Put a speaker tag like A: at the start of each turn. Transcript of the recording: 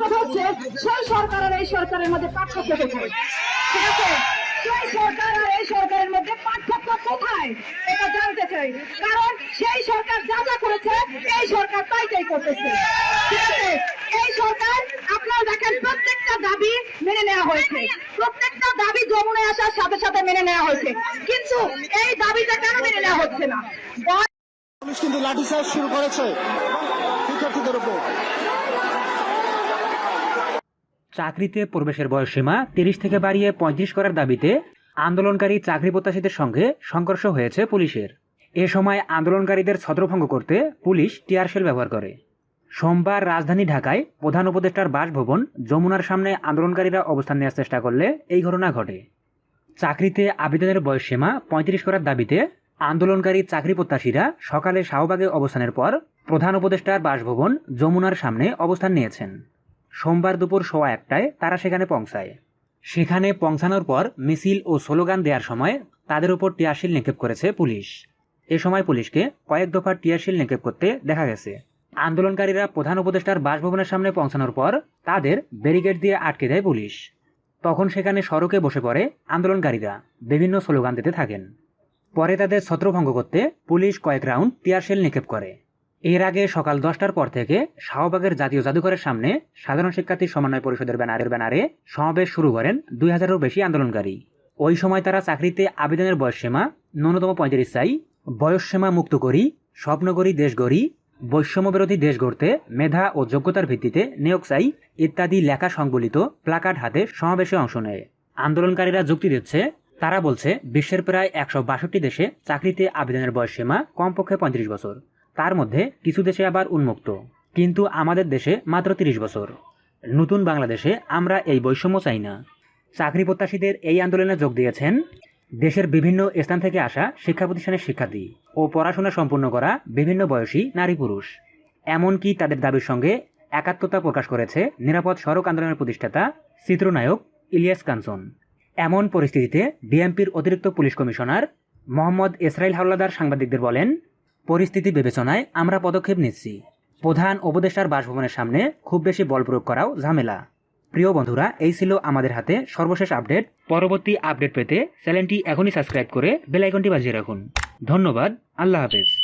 A: কথা হচ্ছে, সেই সরকার আর এই সরকারের মধ্যে পার্থক্য কোথায়? ঠিক আছে? সেই সরকার আর এই সরকারের মধ্যে পার্থক্য কোথায়? এটা জানতে চাই। কারণ সেই সরকার যা যা করেছে, এই সরকার তাই তাই করতেছে। ঠিক আছে? এই সরকার, আপনারা দেখেন, প্রত্যেকটা দাবি মেনে নেওয়া হয়েছে। প্রত্যেকটা দাবি যমুনায় আসার সাথে সাথে মেনে নেওয়া হয়েছে। কিন্তু এই দাবিটা কেন মেনে নেওয়া হচ্ছে না?
B: পুলিশ কিন্তু লাঠিচার্জ শুরু করেছে। শিক্ষার্থীদের উপর।
C: চাকরিতে প্রবেশের বয়সসীমা তিরিশ থেকে বাড়িয়ে পঁয়ত্রিশ করার দাবিতে আন্দোলনকারী চাকরি প্রত্যাশীদের সঙ্গে সংঘর্ষ হয়েছে পুলিশের। এ সময় আন্দোলনকারীদের ছত্রভঙ্গ করতে পুলিশ টিয়ারশেল ব্যবহার করে। সোমবার রাজধানী ঢাকায় প্রধান উপদেষ্টার বাসভবন যমুনার সামনে আন্দোলনকারীরা অবস্থান নেওয়ার চেষ্টা করলে এই ঘটনা ঘটে। চাকরিতে আবেদনের বয়সসীমা পঁয়ত্রিশ করার দাবিতে আন্দোলনকারী চাকরি প্রত্যাশীরা সকালে শাহবাগে অবস্থানের পর প্রধান উপদেষ্টার বাসভবন যমুনার সামনে অবস্থান নিয়েছেন। সোমবার দুপুর সোয়া একটায় তারা সেখানে পৌঁছায়। সেখানে পৌঁছানোর পর মিছিল ও স্লোগান দেওয়ার সময় তাদের উপর টিয়ারশিল নিক্ষেপ করেছে পুলিশ। এ সময় পুলিশকে কয়েক দফা টিয়ারশিল নিক্ষেপ করতে দেখা গেছে। আন্দোলনকারীরা প্রধান উপদেষ্টার বাসভবনের সামনে পৌঁছানোর পর তাদের ব্যারিকেড দিয়ে আটকে দেয় পুলিশ। তখন সেখানে সড়কে বসে পড়ে আন্দোলনকারীরা, বিভিন্ন স্লোগান দিতে থাকেন। পরে তাদের ছত্রভঙ্গ করতে পুলিশ কয়েক রাউন্ড টিয়ারশেল নিক্ষেপ করে। এর আগে সকাল দশটার পর থেকে শাহবাগের জাতীয় জাদুঘরের সামনে সাধারণ শিক্ষার্থী সমন্বয় পরিষদের ব্যানারের ব্যানারে সমাবেশ শুরু করেন দুই হাজারেরও বেশি আন্দোলনকারী। ওই সময় তারা চাকরিতে আবেদনের বয়সসীমা ন্যূনতম পঁয়ত্রিশ চাই, বয়সসীমা মুক্ত করি স্বপ্ন করি দেশ গড়ি বৈষম্য বিরোধী দেশ গড়তে মেধা ও যোগ্যতার ভিত্তিতে নিয়োগ চাই ইত্যাদি লেখা সংবলিত প্লাকার্ড হাতে সমাবেশে অংশ নেয়। আন্দোলনকারীরা যুক্তি দিচ্ছে, তারা বলছে বিশ্বের প্রায় একশো বাষট্টি দেশে চাকরিতে আবেদনের বয়সসীমা কমপক্ষে পঁয়ত্রিশ বছর। তার মধ্যে কিছু দেশে আবার উন্মুক্ত, কিন্তু আমাদের দেশে মাত্র তিরিশ বছর। নতুন বাংলাদেশে আমরা এই বৈষম্য চাই না। চাকরি প্রত্যাশীদের এই আন্দোলনে যোগ দিয়েছেন দেশের বিভিন্ন স্থান থেকে আসা শিক্ষা প্রতিষ্ঠানের শিক্ষার্থী ও পড়াশোনা সম্পূর্ণ করা বিভিন্ন বয়সী নারী পুরুষ। এমনকি তাদের দাবির সঙ্গে একাত্মতা প্রকাশ করেছে নিরাপদ সড়ক আন্দোলনের প্রতিষ্ঠাতা চিত্রনায়ক ইলিয়াস কাঞ্চন। এমন পরিস্থিতিতে ডিএমপির অতিরিক্ত পুলিশ কমিশনার মোহাম্মদ ইসরাইল হাওলাদার সাংবাদিকদের বলেন পরিস্থিতি বিবেচনায় আমরা পদক্ষেপ নিচ্ছি। প্রধান উপদেষ্টার বাসভবনের সামনে খুব বেশি বল প্রয়োগ করাও ঝামেলা। প্রিয় বন্ধুরা, এই ছিল আমাদের হাতে সর্বশেষ আপডেট। পরবর্তী আপডেট পেতে চ্যানেলটি এখনই সাবস্ক্রাইব করে বেলাইকনটি বাজিয়ে রাখুন। ধন্যবাদ। আল্লাহ হাফেজ।